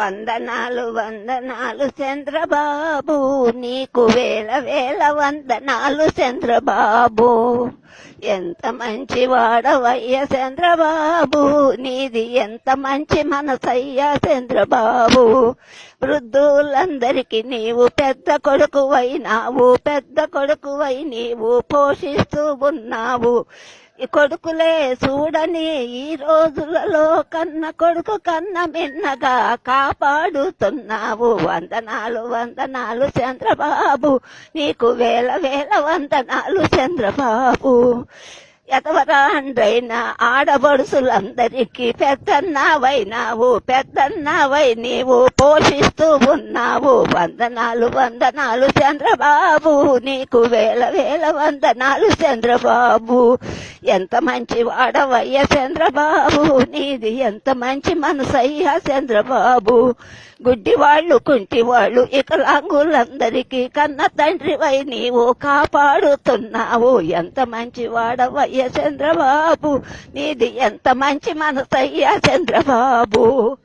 వందనాలు వందనాలు చంద్రబాబు. నీకు వేల వేల వందనాలు చంద్రబాబు. ఎంత మంచి వాడవయ్య చంద్రబాబు. నీది ఎంత మంచి మనసయ్యా చంద్రబాబు. వృద్ధులందరికీ నీవు పెద్ద కొడుకువైనావు పెద్ద కొడుకువై నీవు పోషిస్తూ ఉన్నావు. కొడుకులే చూడని ఈ రోజులలో కన్న కొడుకు కన్న మిన్నగా కాపాడుతున్నావు. వందనాలు వందనాలు చంద్రబాబు. నీకు వేల వేల వందనాలు చంద్రబాబు. ఎతవరాండ్రైన ఆడబడుసులందరికీ పెద్దన్నావైనావు పెద్దన్నావై నీవు పోషిస్తూ ఉన్నావు. వందనాలు వందనాలు చంద్రబాబు నీకు వేల వేల వందనాలు చంద్రబాబు. ఎంత మంచి వాడవయ్య చంద్రబాబు నీది ఎంత మంచి మనసయ్యా చంద్రబాబు. గుడ్డి వాళ్ళు కుంటి వాళ్ళు ఇకలాంగులందరికీ కన్న తండ్రివై నీవు కాపాడుతున్నావు. ఎంత మంచి వాడవయ్య చంద్రబాబు. నీది ఎంత మంచి మనసయ్యా చంద్రబాబు.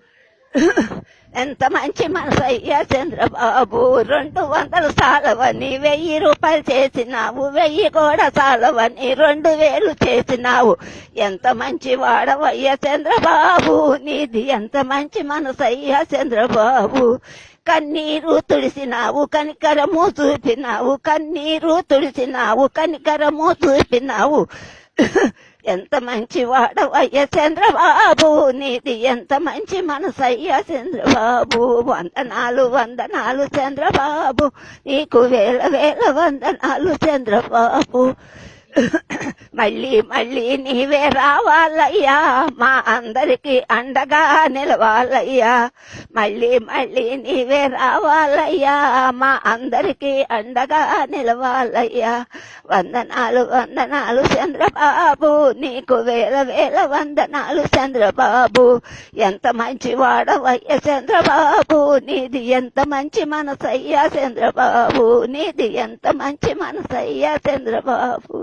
ఎంత మంచి మనసయ్యా చంద్రబాబు. రెండు వందలు సాలవని వెయ్యి రూపాయలు చేసినావు. వెయ్యి కూడా సాలవని రెండు వేలు చేసినావు. ఎంత మంచి వాడవయ్యా చంద్రబాబు. నీది ఎంత మంచి మనసయ్యా చంద్రబాబు. కన్నీరు తుడిసినావు కనికరము చూపినావు. కన్నీరు తుడిసినావు కనికరము చూపినావు. ఎంత మంచి వాడవయ్య చంద్రబాబు? నీది ఎంత మంచి మనసయ్య చంద్రబాబు? వందనాలు వందనాలు చంద్రబాబు. నీకు వేల వేల వందనాలు చంద్రబాబు. మళ్ళీ మళ్ళీ నీవే రావాలయ్యా. మా అందరికి అండగా నిలవాలయ్యా. మళ్ళీ మళ్ళీ నీవే రావాలయ్యా. మా అందరికి అండగా నిలవాలయ్యా. వందనాలు వందనాలు చంద్రబాబు. నీకు వేల వేల వందనాలు చంద్రబాబు. ఎంత మంచి వాడవయ్య చంద్రబాబు. నీది ఎంత మంచి మనసయ్యా చంద్రబాబు. నీది ఎంత మంచి మనసయ్యా చంద్రబాబు.